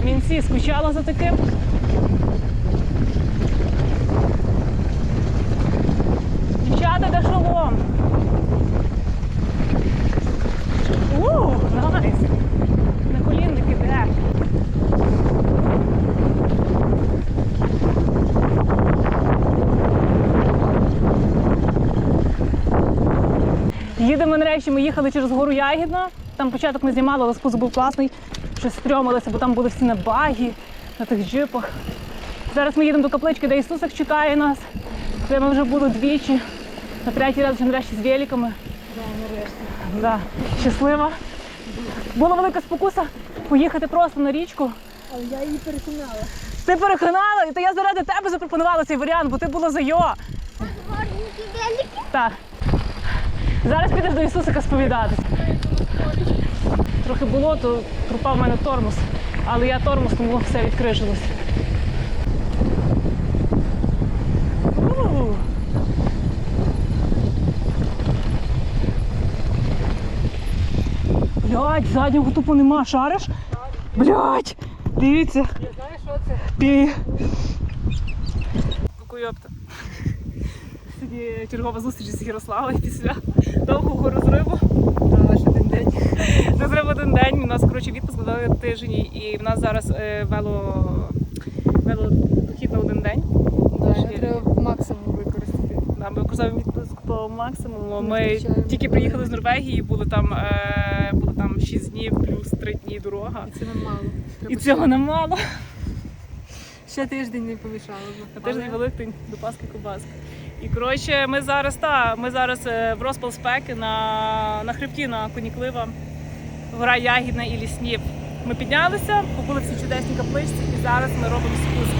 Кам'янці скучала за таким. Дівчата, де шолом? Ууу, найс. На колінники де? Їдемо нарешті, ми їхали через гору Ягідно. Там початок не знімали, але спуск був класний. Щось стрьомилося, бо там були всі на багі, на тих джипах. Зараз ми їдемо до каплички, де Ісусик чекає нас. Де ми вже були двічі. На третій раз вже нарешті з великами. Да, щаслива. Була велика спокуса поїхати просто на річку. Але я її переконала. Ти переконала, і то я заради тебе запропонувала цей варіант, бо ти була за йо. Так. Зараз підеш до Ісусика сповідатися. Трохи було, то пропав в мене тормоз. Але я тормоз, тому все відкрижилось. У. Блядь, заднього тупо нема, шариш? Блядь, дивіться. Я знаю, що це. Пі. Кукуйопта. Сьогодні чергова зустріч з Ярославою після довгого розриву. Та ще день. Коротше відпуск на два тижні, і в нас зараз е, вело, велопохід на один день. Да, треба максимум використати. Да, Ми використовуємо відпуск по максимуму. Ми тільки приїхали з Норвегії, були там, е, було там 6 днів плюс 3 дні дорога. І це нам мало. І цього немало. Ще тиждень не помішало. На тиждень Великдень до Паски Кубаски. І коротше, ми зараз та, ми зараз е, в розпал спеки на, на хребті на Коніклива, гора Ягідна і Ліснів. Ми піднялися, побули всі чудесні капличці, і зараз ми робимо спуск.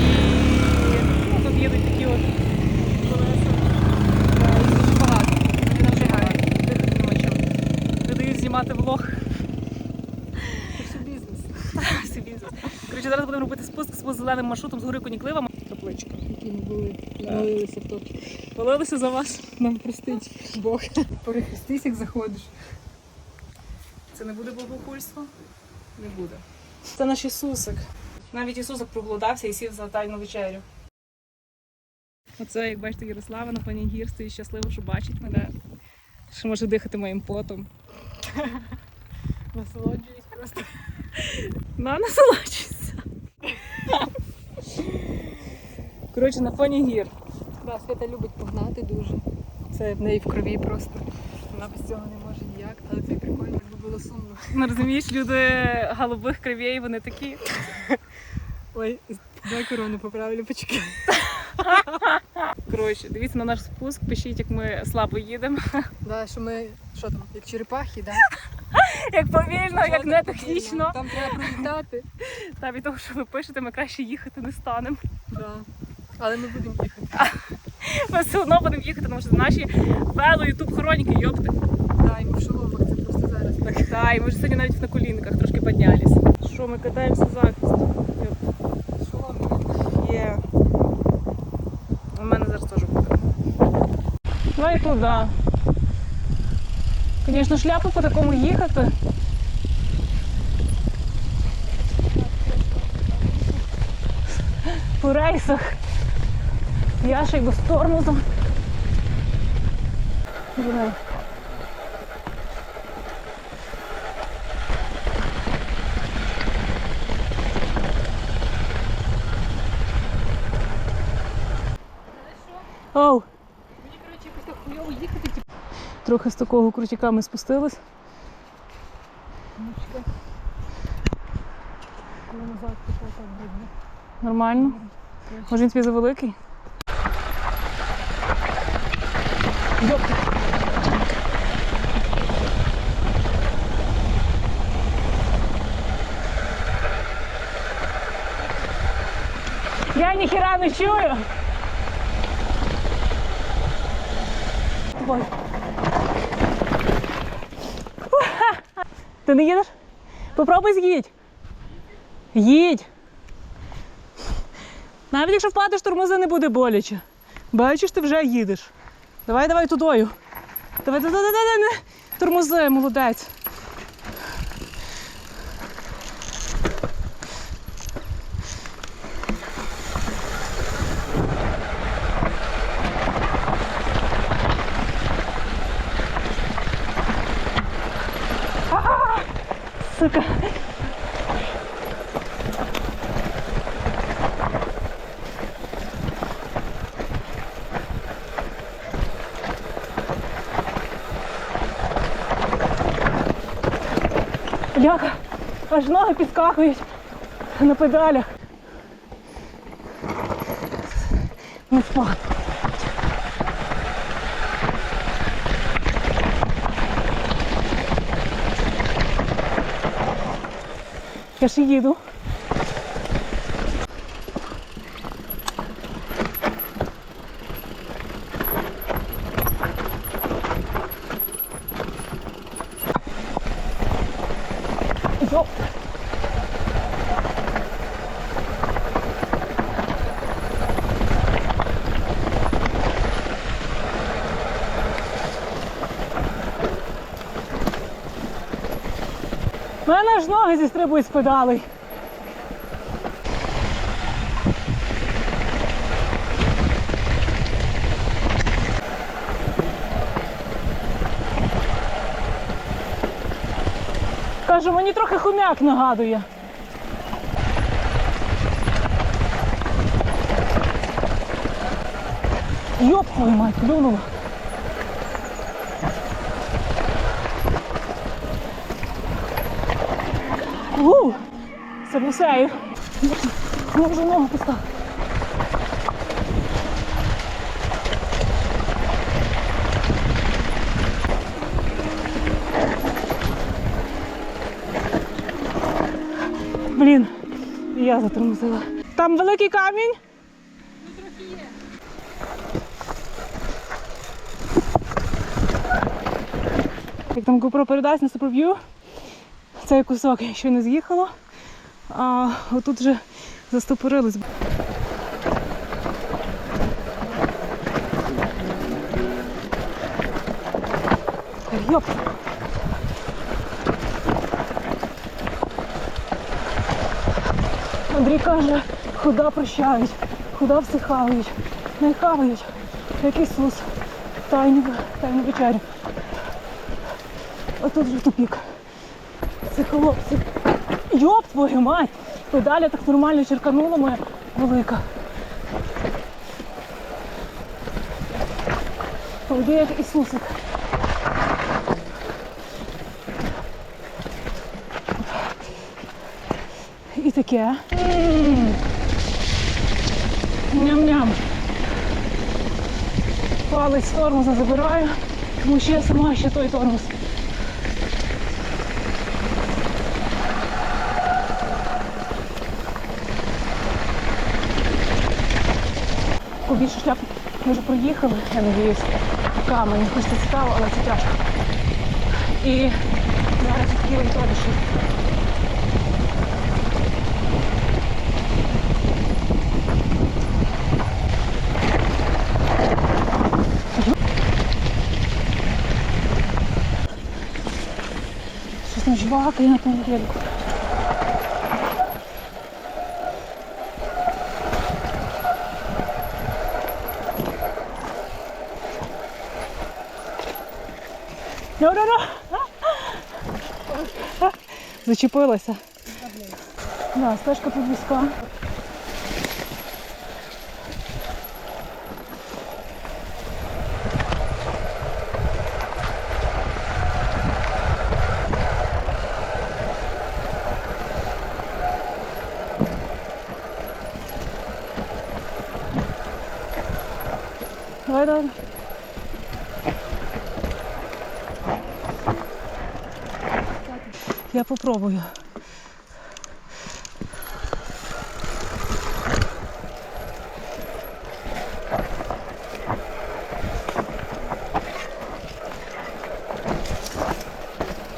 І ну, тут їдуть такі от дуже багато. Вони. Не дають знімати влог. Це бізнес. Всі бізнес. Коротше, зараз будемо робити спуск з зеленим маршрутом з гори Коніклива. Капличка. Які ми були. Молилися топі. Молилися за вас. Нам простить Бог. Перехрестись, як заходиш. Це не буде богохульство? Не буде. Це наш Ісусик. Навіть Ісусик проголодався і сів за тайну вечерю. Оце, як бачите, Ярослава на пані гір стоїть щасливо, що бачить мене. Що може дихати моїм потом. Насолоджуюсь просто. На, насолоджуйся. Коротше, на фоні гір. Да, Свята любить погнати дуже. Це в неї в крові просто. Вона без цього не може ніяк, але це прикольно, було сумно. Ну, розумієш, люди голубих кривей, вони такі. Ой, дай корону поправлю, почекай. Коротше, дивіться на наш спуск, пишіть, як ми слабо їдемо. Да, що ми, що там, як черепахи, да? Як повільно, як не технічно. Там треба пролітати. Та від того, що ви пишете, ми краще їхати не станемо. Да. Але ми будемо їхати. Ми все одно будемо їхати, тому що це наші вело ютуб хроніки, йопти. Да, і ми в шоломах, це просто зараз так. Так, і ми вже сьогодні навіть на колінках трошки піднялись. Що, ми катаємося захист. Шолом. Є. У мене зараз теж буде. Давай туди. Звісно, шляпу по такому їхати. По рейсах. Я ще й без тормозу. Давай. Оу. Мені, коротше, якось так хуйово їхати, типу. Трохи з такого крутяка ми спустились. Мучка. Коли назад пішов так видно. Нормально. Може він тобі завеликий? Я ніхіра не чую. Ти не їдеш? Попробуй з'їдь. Їдь. Навіть якщо впадеш, тормози не буде боляче. Бачиш, ти вже їдеш. Давай, давай тудою. Давай, давай, давай, давай. Тормози, молодець. Сука. Бляха, аж ноги підскакують на педалях. Не спати. que ha seguido. Мене аж ноги зістрибують з педалей. Кажу, мені трохи хомяк нагадує. Йоп твою мать, плюнула. У, Сервісею. Не вже ногу поставити. Блін, я затормозила. Там великий камінь. Як там GoPro передасть на суперв'ю, цей кусок ще не з'їхало, а отут вже застопорились. Йоп! Андрій каже, худа прощають, худа всихають, не хавають, як Ісус, тайну, тайну вечерю. А тут вже тупік. Це хлопці. Йоп твою мать! Педаля так нормально черканула моя велика. Поведи як Ісусик. І таке. Ням-ням. Палець тормоза забираю, тому що я сама ще той тормоз. Побільше шляп ми вже проїхали, я надіюсь, камені, хоч це цікаво, але це тяжко. І зараз хотіли і тодіші. Щось там жвакає на тому велику. Ну, ну, ну. Зачепилася. Да, стежка тут вузька. Давай, давай. Я попробую.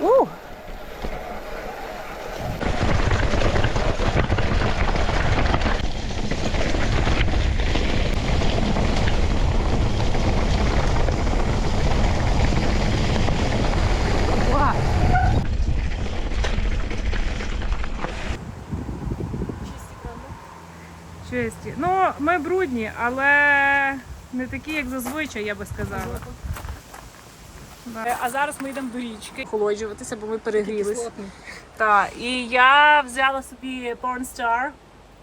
У! Клас! Чисті. Ну, ми брудні, але не такі, як зазвичай, я би сказала. А зараз ми йдемо до річки охолоджуватися, бо ми перегрілись. Кислотний. Так, і я взяла собі Porn Star,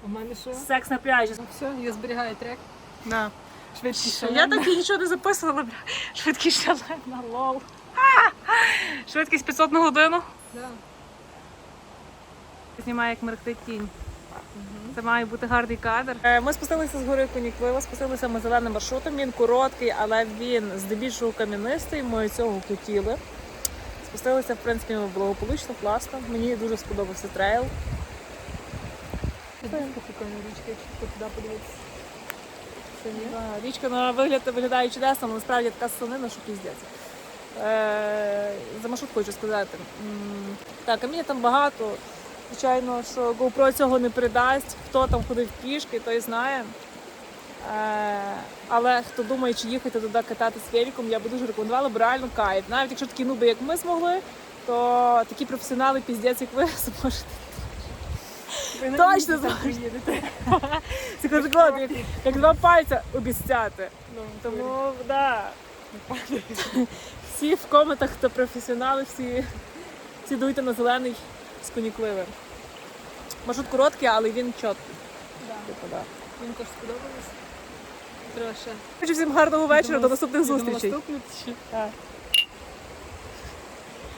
У мене що? секс на пляжі. Ну все, я зберігаю трек. Да. Швидкість Я так і нічого не записувала, бля. Швидкість шалена, лол. Швидкість 500 на годину. Да. Знімає, як мерехтить тінь. Це має бути гарний кадр. Е, Ми спустилися з гори Коніклива, спустилися ми зеленим маршрутом. Він короткий, але він здебільшого кам'янистий. Ми цього хотіли. Спустилися, в принципі, благополучно, класно. Мені дуже сподобався трейл. Це прикольна річка, якщо туди подивитися. Да, річка на вигляд виглядає чудесно, але насправді така сонина, що піздець. Е, за маршрут хочу сказати. Так, каміння там багато. Звичайно, що GoPro цього не передасть. Хто там ходив пішки, той знає. Е, але хто думає, чи їхати туди катати з великом, я би дуже рекомендувала, бо реально кайф. Навіть якщо такі нуби, як ми змогли, то такі професіонали піздець, як ви, зможете. Ви Точно зможете. Це кажу, як, як два пальця обіцяти. Ну, Тому да. Всі в коментах, хто професіонали, всі, всі дуйте на зелений з конікливим. Маршрут короткий, але він чіткий. Типу, да. Мені теж сподобалось. Треба ще. Хочу всім гарного вечора, до наступних зустрічей. чи- Так.